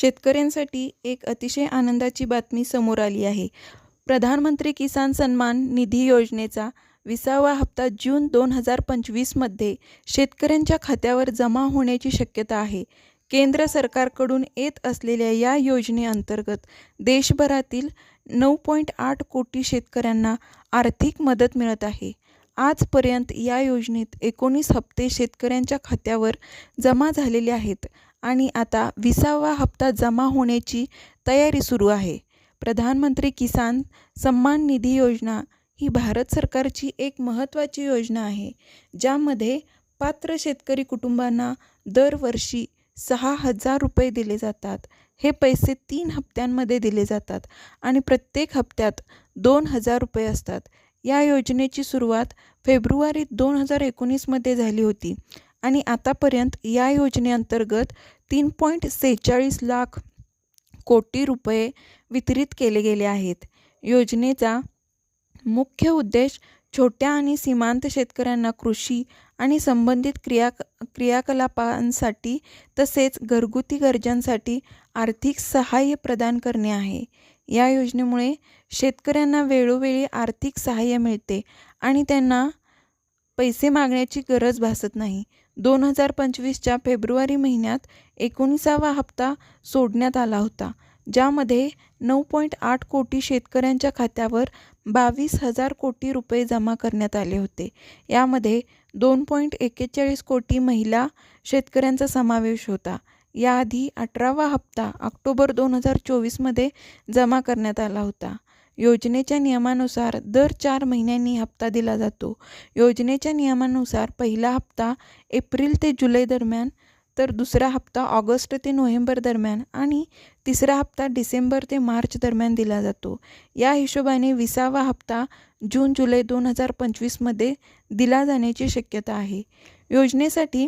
शेतकऱ्यांसाठी एक अतिशय आनंदाची बातमी समोर आली आहे. प्रधानमंत्री किसान सन्मान निधी योजनेचा विसावा हप्ता जून दोन हजार पंचवीसमध्ये शेतकऱ्यांच्या खात्यावर जमा होण्याची शक्यता आहे. केंद्र सरकारकडून येत असलेल्या या योजनेअंतर्गत देशभरातील नऊ पॉईंट आठ कोटी शेतकऱ्यांना आर्थिक मदत मिळत आहे. आजपर्यंत या योजनेत एकोणीस हप्ते शेतकऱ्यांच्या खात्यावर जमा झालेले आहेत. आणि आता विसावा हप्ता जमा होण्याची तयारी सुरू आहे. प्रधानमंत्री किसान सन्मान निधी योजना ही भारत सरकारची एक महत्त्वाची योजना आहे ज्यामध्ये पात्र शेतकरी कुटुंबांना दरवर्षी सहा हजार रुपये दिले जातात. हे पैसे तीन हप्त्यांमध्ये दिले जातात आणि प्रत्येक हप्त्यात दोन हजार रुपये असतात. या योजनेची सुरुवात फेब्रुवारी दोन हजार एकोणीसमध्ये झाली होती. आणि आतापर्यंत या योजनेअंतर्गत तीन पॉईंट सेहेचाळीस लाख कोटी रुपये वितरित केले गेले आहेत. योजनेचा मुख्य उद्देश छोट्या आणि सीमांत शेतकऱ्यांना कृषी आणि संबंधित क्रिया क्रियाकलापांसाठी तसेच घरगुती गरजांसाठी आर्थिक सहाय्य प्रदान करणे आहे. या योजनेमुळे शेतकऱ्यांना वेळोवेळी आर्थिक सहाय्य मिळते आणि त्यांना पैसे मागण्याची गरज भासत नाही. दोन हजार पंचवीसच्या फेब्रुवारी महिन्यात एकोणीसावा हप्ता सोडण्यात आला होता ज्यामध्ये नऊ पॉईंट आठ कोटी शेतकऱ्यांच्या खात्यावर बावीस हजार कोटी रुपये जमा करण्यात आले होते. यामध्ये दोन पॉईंट एक्केचाळीस कोटी महिला शेतकऱ्यांचा समावेश होता. याआधी अठरावा हप्ता ऑक्टोबर दोन हजार चोवीसमध्ये जमा करण्यात आला होता. योजनेच्या नियमानुसार दर चार महिन्यांनी हप्ता दिला जातो. योजनेच्या नियमानुसार पहिला हप्ता एप्रिल ते जुलै दरम्यान तर दुसरा हप्ता ऑगस्ट ते नोव्हेंबर दरम्यान आणि तिसरा हप्ता डिसेंबर ते मार्च दरम्यान दिला जातो. या हिशोबाने विसावा हप्ता जून जुलै दोन हजार पंचवीसमध्ये दिला जाण्याची शक्यता आहे. योजनेसाठी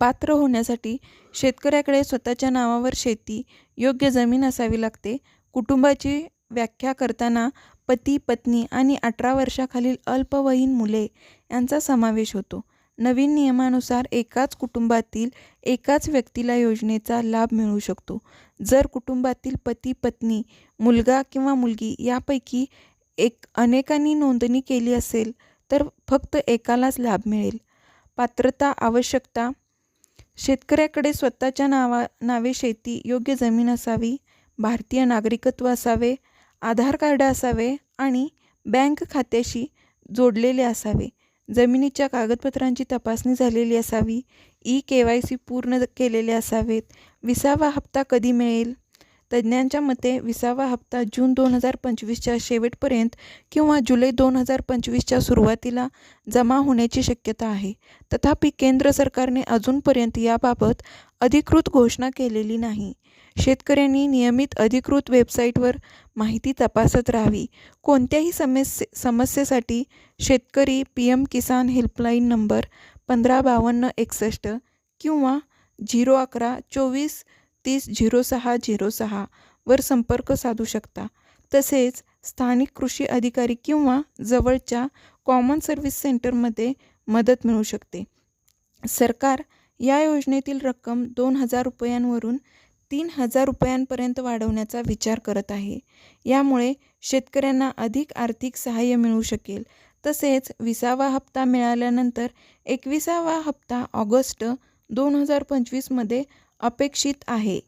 पात्र होण्यासाठी शेतकऱ्याकडे स्वतःच्या नावावर शेती योग्य जमीन असावी लागते. कुटुंबाची व्याख्या करताना पती पत्नी आणि अठरा वर्षाखालील अल्पवयीन मुले यांचा समावेश होतो. नवीन नियमानुसार एकाच कुटुंबातील एकाच व्यक्तीला योजनेचा लाभ मिळू शकतो. जर कुटुंबातील पती पत्नी मुलगा किंवा मुलगी यापैकी एक अनेकांनी नोंदणी केली असेल तर फक्त एकालाच लाभ मिळेल. पात्रता आवश्यकता शेतकऱ्याकडे स्वतःच्या नावा नावे शेती योग्य जमीन असावी भारतीय नागरिकत्व असावे आधार कार्ड असावे आणि बँक खात्याशी जोडलेले असावे. जमिनीच्या कागदपत्रांची तपासणी झालेली असावी. ई के वाय सी पूर्ण केलेले असावेत. विसावा हप्ता कधी मिळेल? तज्ज्ञांच्या मते विसावा हप्ता जून दोन हजार पंचवीसच्या शेवटपर्यंत किंवा जुलै दोन हजार पंचवीसच्या सुरुवातीला जमा होण्याची शक्यता आहे. तथापि केंद्र सरकारने अजूनपर्यंत याबाबत अधिकृत घोषणा केलेली नाही. शेतकऱ्यांनी नियमित अधिकृत वेबसाईटवर माहिती तपासत राहावी. कोणत्याही समस्ये समस्येसाठी शेतकरी P M Kisan helpline number पंधरा बावन्न एकसष्ट किंवा झिरो अकरा चोवीस तीस झिरो सहा झिरो सहा वर संपर्क साधू शकता. तसेच स्थानिक कृषी अधिकारी किंवा जवळच्या कॉमन सर्व्हिस सेंटरमध्ये मदत मिळू शकते. सरकार या योजनेतील रक्कम दोन हजार रुपयांवरून तीन हजार रुपयांपर्यंत वाढवण्याचा विचार करत आहे. यामुळे शेतकऱ्यांना अधिक आर्थिक सहाय्य मिळू शकेल. तसेच विसावा हप्ता मिळाल्यानंतर एकविसावा हप्ता ऑगस्ट दोन हजार पंचवीसमध्ये अपेक्षित आहे.